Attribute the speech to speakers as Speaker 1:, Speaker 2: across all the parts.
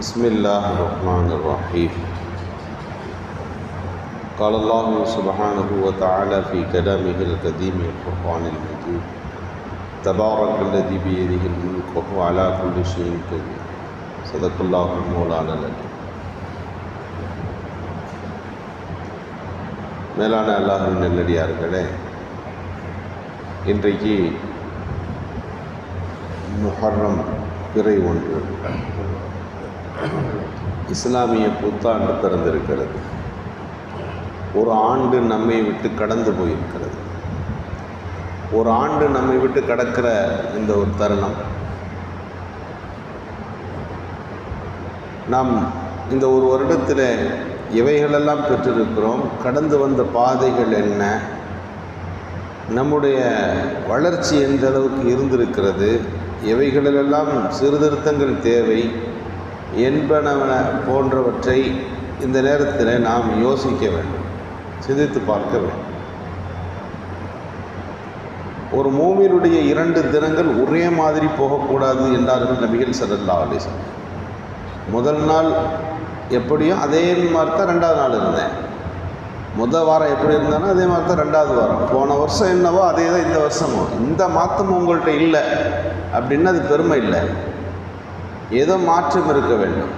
Speaker 1: بسم الله الرحمن الرحيم قال الله سبحانه وتعالى في كلامه القديم القرآن المجيد تبارك الذي بيده الملك وهو على كل شيء قدير صدق الله مولانا العليم மேலான அல்லாஹின் நல்லடியார்களே இன்றைக்கு முஹர்ரம் பிறை ஒன்று இஸ்லாமிய புத்தாண்டு பிறந்திருக்கிறது ஒரு ஆண்டு நம்மை விட்டு கடந்து போயிருக்கிறது. ஒரு ஆண்டு நம்மை விட்டு கடக்கிற இந்த ஒரு தருணம். நாம் இந்த ஒரு வருடத்தில் எவைகளெல்லாம் பெற்றிருக்கிறோம். கடந்து வந்த பாதைகள் என்ன? நம்முடைய வளர்ச்சி எந்த அளவுக்கு இருந்திருக்கிறது? எவைகளிலெல்லாம் சீர்திருத்தங்கள் தேவை. என்பனவன போன்றவற்றை இந்த நேரத்தில் நாம் யோசிக்க வேண்டும் சிந்தித்து பார்க்க வேண்டும். ஒரு மூமியினுடைய இரண்டு தினங்கள் ஒரே மாதிரி போகக்கூடாது என்றார்கள் நபிகள் சரல்லா அலிசன் முதல் நாள் எப்படியோ அதே மாதிரி தான் ரெண்டாவது நாள் இருந்தேன். முதல் வாரம் எப்படி இருந்தாலும் அதே மாதிரி தான் ரெண்டாவது வாரம். போன வருஷம் என்னவோ அதே தான் இந்த வருஷமும். இந்த மாற்றம் உங்கள்கிட்ட இல்லை. அப்படின்னா அது பெருமை இல்லை. ஏதோ மாற்றம் இருக்க வேண்டும்.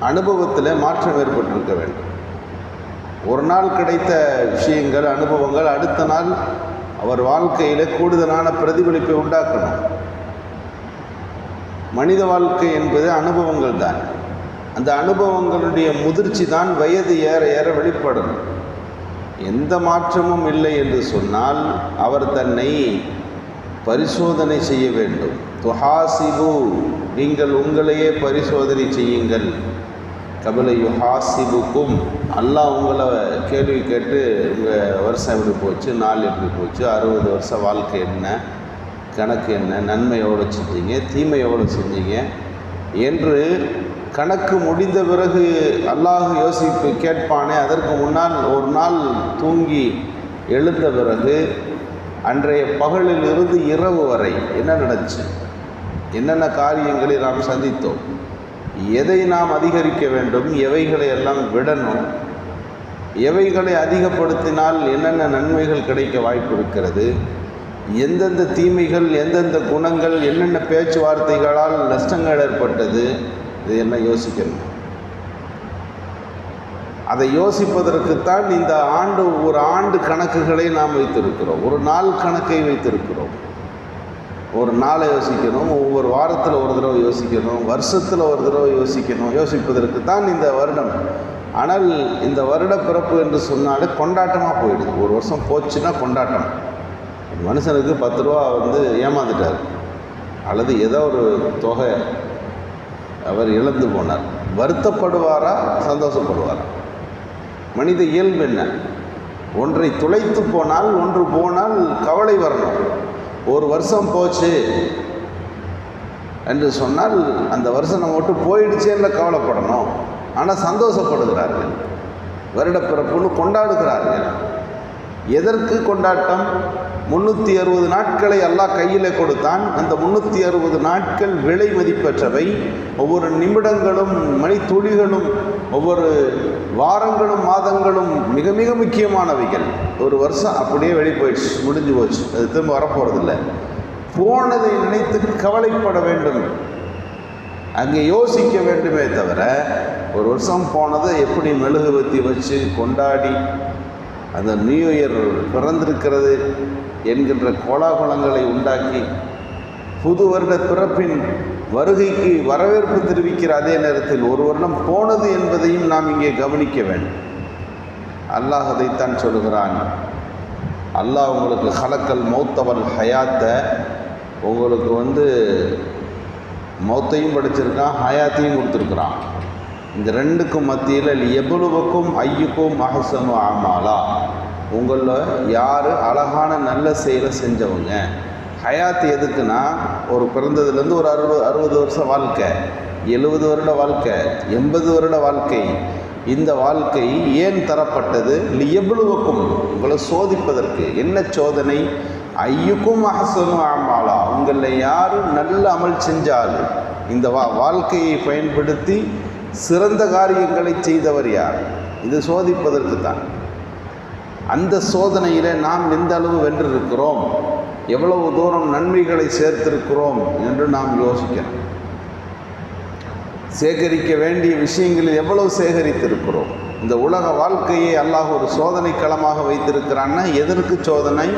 Speaker 1: அனுபவத்தில் மாற்றம் ஏற்பட்டிருக்க வேண்டும். ஒரு நாள் கிடைத்த விஷயங்கள் அனுபவங்கள் அடுத்த நாள் அவர் வாழ்க்கையில் கூடுதலான பிரதிபலிப்பை உண்டாக்கணும். மனித வாழ்க்கை என்பது அனுபவங்கள் தான். அந்த அனுபவங்களுடைய முதிர்ச்சி தான் வயது ஏற ஏற வெளிப்படும். எந்த மாற்றமும் இல்லை என்று சொன்னால் அவர் தன்னை பரிசோதனை செய்ய வேண்டும். துஹாசிபு நீங்கள் உங்களையே பரிசோதனை செய்யுங்கள். கபில யுஹாசிபுக்கும் அல்லாஹ் உங்களை கேள்வி கேட்டு உங்கள் வருஷம் எப்படி போச்சு நாள் எப்படி போச்சு அறுபது வருஷம் வாழ்க்கை என்ன கணக்கு என்ன நன்மை எவ்வளோ செஞ்சீங்க தீமை எவ்வளோ செஞ்சீங்க என்று கணக்கு முடிந்த பிறகு அல்லாஹ் யோசிப்பு கேட்பானே அதற்கு முன்னால் ஒரு நாள் தூங்கி எழுந்த பிறகு அன்றைய பகலில் இருந்து இரவு வரை என்ன நடந்துச்சு? என்னென்ன காரியங்களை நாம் சந்தித்தோம்? எதை நாம் அதிகரிக்க வேண்டும்? எவைகளை எல்லாம் விடணும்? எவைகளை அதிகப்படுத்தினால் என்னென்ன நன்மைகள் கிடைக்க வாய்ப்பு இருக்கிறது? எந்தெந்த தீமைகள் எந்தெந்த குணங்கள் என்னென்ன பேச்சுவார்த்தைகளால் நஷ்டங்கள் ஏற்பட்டது? இதையெல்லாம் யோசிக்கணும்? அதை யோசிப்பதற்குத்தான் இந்த ஆண்டு ஒரு ஆண்டு கணக்குகளை நாம் வைத்திருக்கிறோம். ஒரு நாள் கணக்கை வைத்திருக்கிறோம். ஒரு நாளை யோசிக்கணும் ஒவ்வொரு வாரத்தில் ஒரு தடவை யோசிக்கணும் வருஷத்தில் ஒரு தடவை யோசிக்கணும் யோசிப்பதற்கு தான் இந்த வருடம். ஆனால் இந்த வருட பிறப்பு என்று சொன்னாலே கொண்டாட்டமாக போயிடுது. ஒரு வருஷம் போச்சுன்னா கொண்டாட்டம். மனுஷனுக்கு பத்து ரூபா வந்து ஏமாந்துட்டார். அல்லது ஏதோ ஒரு தொகை அவர் இழந்து போனார். வருத்தப்படுவாரா சந்தோஷப்படுவாரா? மனித இயல்பு என்ன? ஒன்றை துளைத்து போனால் ஒன்று போனால் கவலை வரணும். ஒரு வருஷம் போச்சு என்று சொன்னால் அந்த வருஷம் நம்ம விட்டு போயிடுச்சேன்னு கவலைப்படணும். ஆனால் சந்தோஷப்படுகிறார்கள். வருடப்பிறப்புன்னு கொண்டாடுகிறார்கள். எதற்கு கொண்டாட்டம்? முந்நூற்றி அறுபது நாட்களை எல்லாம் கையில் கொடுத்தான். அந்த முந்நூற்றி அறுபது நாட்கள் விலை மதிப்பற்றவை. ஒவ்வொரு நிமிடங்களும் மணித்துளிகளும் ஒவ்வொரு வாரங்களும் மாதங்களும் மிக மிக முக்கியமானவைகள். ஒரு வருஷம் அப்படியே வெளி போயிடுச்சு முடிஞ்சு போச்சு. அது திரும்ப வரப்போகிறதில்ல போனதை நினைத்து கவலைப்பட வேண்டும். அங்கே யோசிக்க வேண்டுமே தவிர ஒரு வருஷம் போனதை எப்படி மெழுகுவத்தி வச்சு கொண்டாடி அந்த நியூ இயர் பிறந்திருக்கிறது என்கின்ற கோலாகலங்களை உண்டாக்கி புது வருட பிறப்பின் வருகைக்கு வரவேற்பு தெரிவிக்கிற அதே நேரத்தில் ஒரு வருடம் போனது என்பதையும் நாம் இங்கே கவனிக்க வேண்டும். அல்லாஹ் அதைத்தான் சொல்கிறான் அல்லாஹ் உங்களுக்கு ஹலக்கல் மௌத்தவல் ஹயாத்த உங்களுக்கு வந்து மௌத்தையும் படிச்சிருக்கான் ஹயாத்தையும் கொடுத்துருக்குறான். இந்த ரெண்டுக்கும் மத்தியில் எவ்வளவுக்கும் ஐயுக்கும் மகசனு ஆமாலா உங்களில் யார் அழகான நல்ல செயலை செஞ்சவங்க? ஹயாத் எதுக்குன்னா ஒரு பிறந்ததுலேருந்து ஒரு அறுபது அறுபது வருஷம் வாழ்க்கை எழுபது வருட வாழ்க்கை எண்பது வருட வாழ்க்கை. இந்த வாழ்க்கை ஏன் தரப்பட்டது? எவ்வளவுக்கும் உங்களை சோதிப்பதற்கு. என்ன சோதனை? ஐயுக்கும் அஹசனு ஆமாலா உங்களில் யார் நல்ல அமல் செஞ்சாலும் இந்த வா வாழ்க்கையை பயன்படுத்தி சிறந்த காரியங்களை செய்தவர் யார்? இது சோதிப்பதற்கு தான் அந்த சோதனையில் நாம் எந்த அளவு வென்றிருக்கிறோம்? எவ்வளவு தூரம் நன்மைகளை சேர்த்திருக்கிறோம் என்று நாம் யோசிக்கணும். சேகரிக்க வேண்டிய விஷயங்களில் எவ்வளவு சேகரித்திருக்கிறோம்? இந்த உலக வாழ்க்கையை அல்லாஹ் ஒரு சோதனை களமாக வைத்திருக்கிறான்னா எதற்கு சோதனை?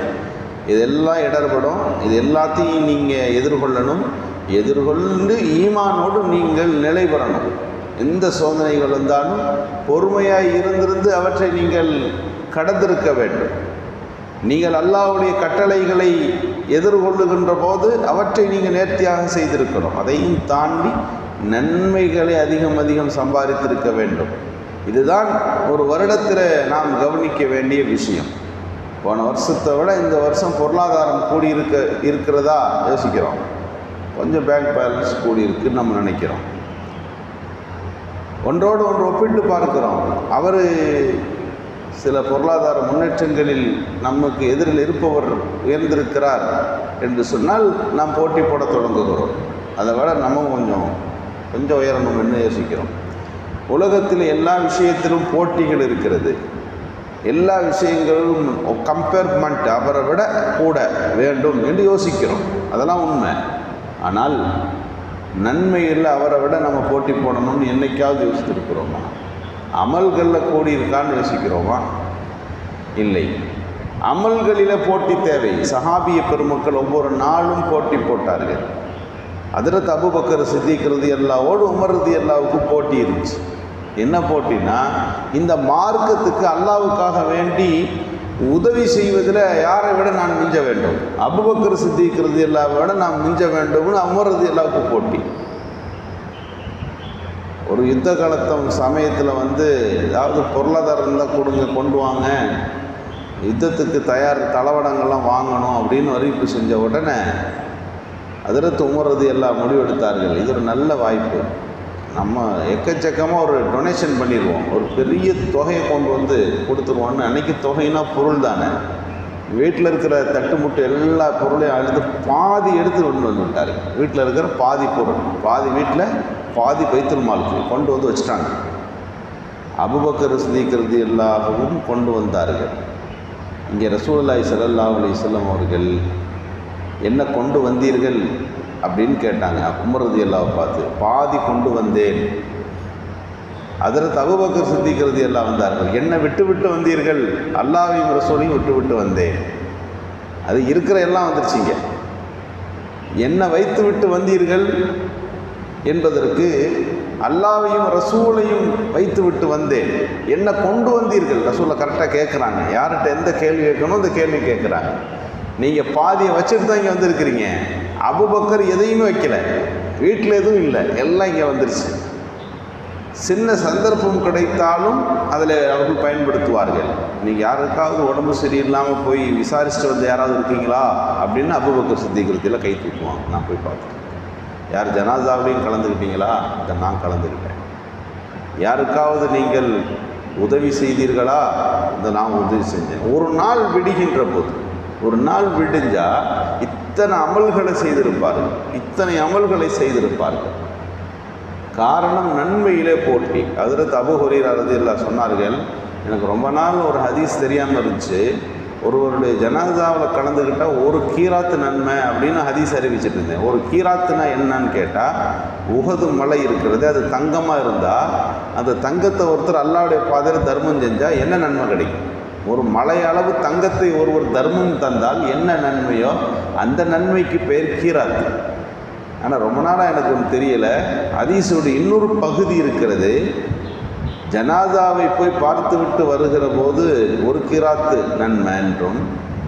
Speaker 1: இதெல்லாம் இடர்படும். இது எல்லாத்தையும் நீங்கள் எதிர்கொள்ளணும். எதிர்கொண்டு ஈமானோடு நீங்கள் நிலை பெறணும் எந்த சோதனைகள் வந்தாலும் பொறுமையாக இருந்திருந்து அவற்றை நீங்கள் கடந்திருக்க வேண்டும். நீங்கள் அல்லாவுடைய கட்டளைகளை எதிர்கொள்ளுகின்ற போது அவற்றை நீங்கள் நேர்த்தியாக செய்திருக்கணும். அதையும் தாண்டி நன்மைகளை அதிகம் அதிகம் சம்பாதித்திருக்க வேண்டும். இதுதான் ஒரு வருடத்தில் நாம் கவனிக்க வேண்டிய விஷயம். போன வருஷத்தை விட இந்த வருஷம் பொருளாதாரம் கூடி இருக்க இருக்கிறதா யோசிக்கிறோம். கொஞ்சம் பேங்க் பேலன்ஸ் கூடி இருக்குன்னு நம்ம நினைக்கிறோம். ஒன்றோடு ஒன்று ஒப்பிட்டு பார்க்கிறோம். அவர் சில பொருளாதார முன்னேற்றங்களில் நமக்கு எதிரில் இருப்பவர் உயர்ந்திருக்கிறார் என்று சொன்னால் நாம் போட்டி போட தொடங்குகிறோம். அதை விட நம்ம கொஞ்சம் கொஞ்சம் உயரணும் என்று யோசிக்கிறோம். உலகத்தில் எல்லா விஷயத்திலும் போட்டிகள் இருக்கிறது. எல்லா விஷயங்களும் கம்பேர்மெண்ட் அவரை விட கூட வேண்டும் என்று யோசிக்கிறோம். அதெல்லாம் உண்மை. ஆனால் நன்மையில் அவரை விட நம்ம போட்டி போடணும்னு என்றைக்காவது யோசித்திருக்கிறோமா? அமல்களில் கூடி இருக்கான்னு யோசிக்கிறோமா? இல்லை. அமல்களில் போட்டி தேவை. சஹாபிய பெருமக்கள் ஒவ்வொரு நாளும் போட்டி போட்டார்கள். அதில் அபுபக்கர் சித்திக்கிறது எல்லாவோடு உமர்றது எல்லாவுக்கு போட்டி இருந்துச்சு. என்ன போட்டினா இந்த மார்க்கத்துக்கு அல்லாவுக்காக வேண்டி உதவி செய்வதில் யாரை விட நான் மிஞ்ச வேண்டும்? அபுபக்கர் சித்திக்கிறது எல்லா விட நான் மிஞ்ச வேண்டும்னு அமர்றது எல்லாருக்கும் போட்டி. ஒரு யுத்த காலத்தம் சமயத்தில் வந்து ஏதாவது பொருளாதாரம் இருந்தால் கொடுங்க கொண்டு வாங்க. யுத்தத்துக்கு தயார் தளவடங்கள்லாம் வாங்கணும் அப்படின்னு அறிவிப்பு செஞ்ச உடனே அதிரத்து உமர்றது எல்லாம் முடிவெடுத்தார்கள். இது ஒரு நல்ல வாய்ப்பு. நம்ம எக்கச்சக்கமாக ஒரு டொனேஷன் பண்ணிடுவோம் ஒரு பெரிய தொகையை கொண்டு வந்து கொடுத்துருவோம்னு அன்றைக்கி தொகைனா பொருள் தானே. வீட்டில் இருக்கிற தட்டுமுட்டு எல்லா பொருளையும் அழுது பாதி எடுத்து கொண்டு வந்து விட்டார். வீட்டில் இருக்கிற பாதி பொருள். பாதி வீட்டில் பாதி பைத்துல் மாலுக்கு கொண்டு வந்து வச்சுட்டாங்க. அபுபக்கர் சிந்திக்கிறது எல்லாவும் கொண்டு வந்தார்கள். இங்கே ரசூலுல்லாஹி ஸல்லல்லாஹு அலி வஸல்லம் அவர்கள் என்ன கொண்டு வந்தீர்கள்? அப்படின்னு கேட்டாங்க. உமரது எல்லாம் பார்த்து பாதி கொண்டு வந்தேன். அதில் தகுபக்கர் சிந்திக்கிறது எல்லாம் வந்தார்கள். என்ன விட்டு விட்டு வந்தீர்கள். அல்லாவையும் ரசூலையும் விட்டு விட்டு வந்தேன். அது இருக்கிற எல்லாம் வந்துருச்சிங்க. என்ன வைத்து விட்டு வந்தீர்கள் என்பதற்கு அல்லாவையும் ரசூலையும் வைத்து விட்டு வந்தேன். என்ன கொண்டு வந்தீர்கள். ரசூலை கரெக்டாக கேட்குறாங்க. யார்கிட்ட எந்த கேள்வி கேட்கணும் அந்த கேள்வி கேட்குறாங்க. நீங்கள் பாதியை வச்சுட்டு தான் இங்கே வந்திருக்கிறீங்க. அபுபக்கர் எதையுமே வைக்கல. வீட்டில் எதுவும் இல்லை. எல்லாம் இங்கே வந்துருச்சு. சின்ன சந்தர்ப்பம் கிடைத்தாலும் அதில் அவர்கள் பயன்படுத்துவார்கள். நீங்கள் யாருக்காவது உடம்பு சரியில்லாமல் போய் விசாரிச்சுட்டு வந்து யாராவது இருக்கீங்களா? அப்படின்னு அபுபக்கர் சித்திக்கிறதுல கை தூக்குவாங்க நான் போய் பார்த்தேன் யார் ஜனாதாவிலையும் கலந்துக்கிட்டீங்களா அதை நான் கலந்துக்கிட்டேன் யாருக்காவது நீங்கள் உதவி செய்தீர்களா? அதை நான் உதவி செஞ்சேன். ஒரு நாள் விடுகின்ற போது ஒரு நாள் விடிஞ்சா இத்தனை அமல்களை செய்திருப்பார்கள். இத்தனை அமல்களை செய்திருப்பார்கள். காரணம் நன்மையிலே போட்டி. அதில் தபு ஹொரீரது எல்லாம் சொன்னார்கள் எனக்கு ரொம்ப நாள் ஒரு ஹதீஸ் தெரியாமல் இருந்துச்சு. ஒருவருடைய ஜனாதாவில் கலந்துக்கிட்டால் ஒரு கீராத்து நன்மை அப்படின்னு ஹதீஸ் அறிவிச்சிட்டு இருந்தேன். ஒரு கீராத்துனா என்னன்னு கேட்டால் உகது மலை இருக்கிறது அது தங்கமாக இருந்தால் அந்த தங்கத்தை ஒருத்தர் அல்லாவுடைய பாதையில் தர்மம் செஞ்சால் என்ன நன்மை கிடைக்கும்? ஒரு மலை அளவு தங்கத்தை ஒருவர் தர்மம் தந்தால் என்ன நன்மையோ அந்த நன்மைக்கு பெயர் கீராத்து ஆனால் ரொம்ப நாளாக எனக்கு ஒன்று தெரியலை. ஹதீஸோட இன்னொரு பகுதி இருக்கிறது. ஜனாதாவை போய் பார்த்துவிட்டு வருகிற போது ஒரு கிராத்து நன்மை என்றும்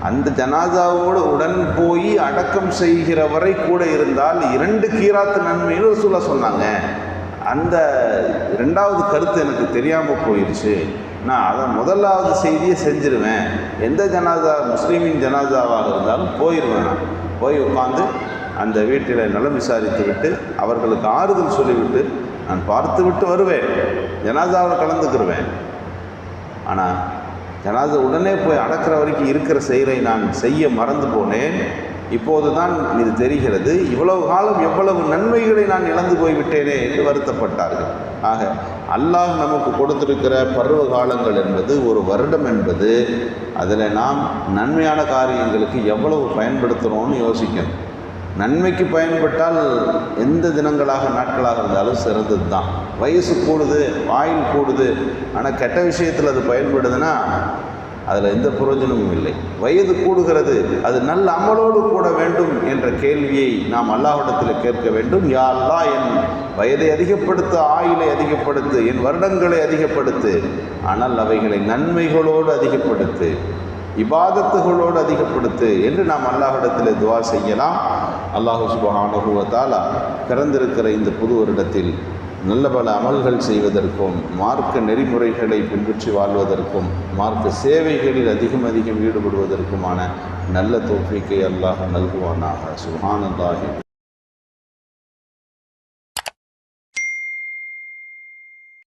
Speaker 1: அந்த ஜனாதாவோடு உடன் போய் அடக்கம் செய்கிற வரை கூட இருந்தால் இரண்டு கீராத்து நன்மைன்னு ஒரு சொல்ல சொன்னாங்க. அந்த ரெண்டாவது கருத்து எனக்கு தெரியாமல் போயிடுச்சு நான் அதை முதலாவது செய்தியை செஞ்சிருவேன். எந்த ஜனாதா முஸ்லீமின் ஜனாதாவாக இருந்தாலும் போயிடுவேன் நான். போய் உட்காந்து அந்த வீட்டில் நலம் விசாரித்து விட்டு அவர்களுக்கு ஆறுதல் சொல்லிவிட்டு நான் பார்த்து விட்டு வருவேன். ஜனாதாவில் கலந்துக்கிடுவேன் ஆனால் ஜனாதா உடனே போய் அடக்கிற வரைக்கும் இருக்கிற செயலை நான் செய்ய மறந்து போனேன். இப்போது தான் இது தெரிகிறது. இவ்வளவு காலம் எவ்வளவு நன்மைகளை நான் இழந்து போய்விட்டேனே என்று வருத்தப்பட்டார்கள். ஆக அல்லாஹ் நமக்கு கொடுத்திருக்கிற பருவ காலங்கள் என்பது ஒரு வருடம் என்பது அதில் நாம் நன்மையான காரியங்களுக்கு எவ்வளவு பயன்படுத்துகிறோம்னு யோசிக்கணும். நன்மைக்கு பயன்பட்டால் எந்த தினங்களாக நாட்களாக இருந்தாலும் சிறந்தது தான் வயசு கூடுது வாயில் கூடுது. ஆனால் கெட்ட விஷயத்தில் அது பயன்படுதுன்னா அதில் எந்த புரோஜனமும் இல்லை. வயது கூடுகிறது அது நல்ல அமலோடு கூட வேண்டும் என்ற கேள்வியை நாம் அல்லாஹிடத்தில் கேட்க வேண்டும். யா என் வயதை அதிகப்படுத்து ஆயுளை அதிகப்படுத்து என் வருடங்களை அதிகப்படுத்து. ஆனால் அவைகளை நன்மைகளோடு அதிகப்படுத்து இபாதத்துகளோடு அதிகப்படுத்து என்று நாம் அல்லாஹிடத்தில் துவா செய்யலாம். அல்லாஹு சுபஹானஹு பிறந்திருக்கிற இந்த புது வருடத்தில் நல்ல பல அமல்கள் செய்வதற்கும் மார்க்க நெறிமுறைகளை பின்பற்றி வாழ்வதற்கும் மார்க்க சேவைகளில் அதிகம் அதிகம் ஈடுபடுவதற்குமான நல்ல தோப்பிக்கை அல்லாஹ் நல்குவானாக. சுகானந்தாகி